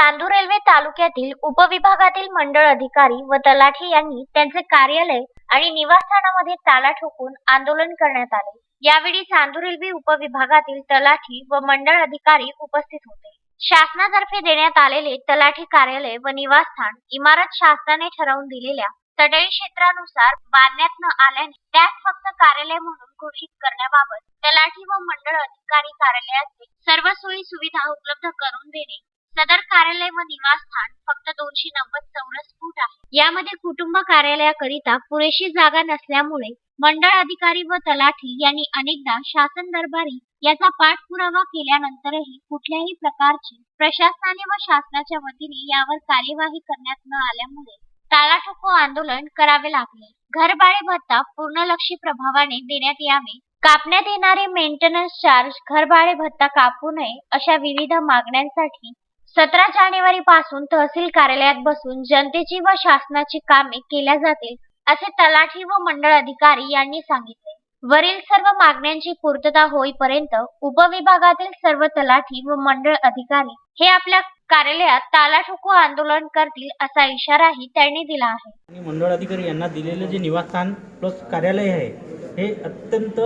Chandur railway तालुक्यातील उपविभागातील मंडळ अधिकारी व तलाठी यांनी त्यांचे कार्यालय आणि निवासस्थानामध्ये ताला ठोकून आंदोलन करण्यात आले. यावेळी चांदूर रेल्वे उपविभागातील तलाठी व मंडळ अधिकारी उपस्थित होते. शासनातर्फे देण्यात आलेले तलाठी कार्यालय व निवासस्थान इमारत शासनाने ठरवून दिलेल्या तटई क्षेत्रानुसार बांधण्यात न आल्याने त्यास फक्त कार्यालय म्हणून घोषित करण्याबाबत तलाठी व मंडळ अधिकारी कार्यालयाचे सर्व सोयी सुविधा उपलब्ध करून देणे सदर कार्यालय व निवासस्थान फक्त दोनशे नव्वद चौरस फूट आहे. यामध्ये कुटुंब कार्यालयाकरिता पुरेशी जागा नसल्यामुळे मंडळ अधिकारी व तलाठी यांनी अनेकदा शासन दरबारी याचा पाठपुरावा केल्यानंतरही कुठल्याही प्रकारची प्रशासनाने व शासनाच्या वतीने यावर कार्यवाही करण्यात न आल्यामुळे टाळा आंदोलन करावे लागले. घरभाडे भत्ता पूर्णलक्षी प्रभावाने देण्यात यावे. कापण्यात येणारे मेंटेनन्स चार्ज घरभाडे भत्ता कापू नये अशा विविध मागण्यांसाठी सतरा जानेवारी पासून तहसील कार्यालयात बसून जनतेची व शासनाची कामे केल्या जातील असे तलाठी व मंडळ अधिकारी यांनी सांगितले. वरील सर्व मागण्यांची पूर्तता होईपर्यंत उपविभागातील सर्व तलाठी व मंडळ अधिकारी हे आपल्या कार्यालयात ताला ठोको आंदोलन करतील असा इशाराही त्यांनी दिला आहे. आणि मंडळ अधिकारी यांना दिलेलं जे निवासस्थान प्लस कार्यालय आहे हे अत्यंत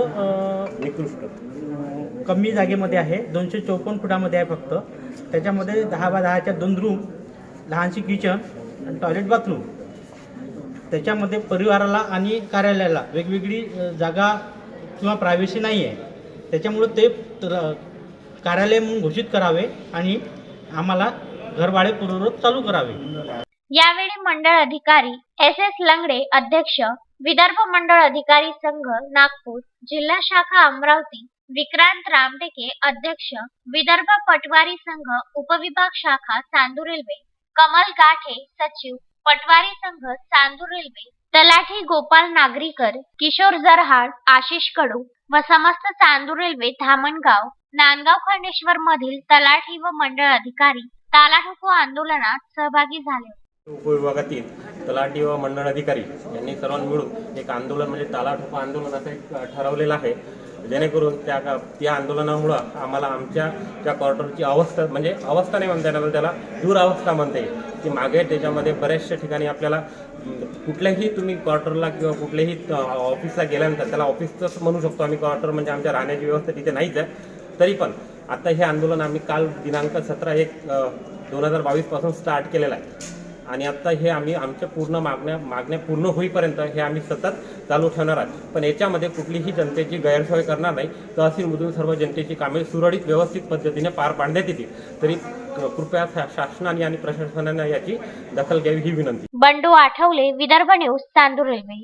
निकृष्ट. कमी जागेमध्ये आहे. दोनशे चौपन्न फुटामध्ये आहे फक्त. त्याच्यामध्ये दहा बाय दहाच्या दोन रूम लहानशी किचन आणि टॉयलेट बाथरूम त्याच्यामध्ये परिवाराला आणि कार्यालयाला वेगवेगळी जागा किंवा प्रायव्हसी नाही आहे त्याच्यामुळं ते तर- कार्यालय म्हणून घोषित करावे आणि आम्हाला घरभाडे पूर्ववत चालू करावे. यावेळी मंडळ अधिकारी एस एस लंगडे अध्यक्ष विदर्भ मंडळ अधिकारी संघ नागपूर जिल्हा शाखा अमरावती विक्रांत रामटेके अध्यक्ष विदर्भ पटवारी संघ उपविभाग शाखा चांदूर रेल्वे कमल गाठे सचिव पटवारी संघ चांदूर रेल्वे तलाठी गोपाल नागरीकर किशोर जरहाड आशिष कडू व समस्त चांदूर रेल्वे धामणगाव नांदगाव खंडेश्वर मधील तलाठी व मंडळ अधिकारी तालाठोको आंदोलनात सहभागी झाले उपविभागातील तलाठी व मंडळ अधिकारी यांनी सर्वांनी मिळून एक आंदोलन म्हणजे तालाठोपा आंदोलन असं एक ठरवलेलं आहे. जेणेकरून त्या का- त्या आंदोलनामुळं आम्हाला आमच्या त्या क्वार्टरची अवस्था म्हणजे अवस्था नाही म्हणता येणार त्याला दुरावस्था म्हणता येईल. की मागे त्याच्यामध्ये बऱ्याचशा ठिकाणी आपल्याला कुठल्याही तुम्ही क्वार्टरला किंवा कुठल्याही ऑफिसला गेल्यानंतर त्याला ऑफिसचंच म्हणू शकतो आम्ही. क्वार्टर म्हणजे आमच्या राहण्याची व्यवस्था तिथे नाहीच आहे. तरी पण आता हे आंदोलन आम्ही काल दिनांक सतरा एक दोन हजार बावीसपासून स्टार्ट केलेलं आहे. आणि आत्ता हे आम्ही आमच्या पूर्ण मागण्या मागण्या पूर्ण होईपर्यंत हे आम्ही सतत चालू ठेवणार आहोत. पण याच्यामध्ये कुठलीही जनतेची गैरसोय करणार नाही. तहसीलमधून सर्व जनतेची कामे सुरळीत व्यवस्थित पद्धतीने पार पाडण्यात येतील. तरी कृपया शासनाने आणि प्रशासनाने याची दखल घ्यावी ही विनंती. Bandu Athawale Vidarbha news Chandur Railway.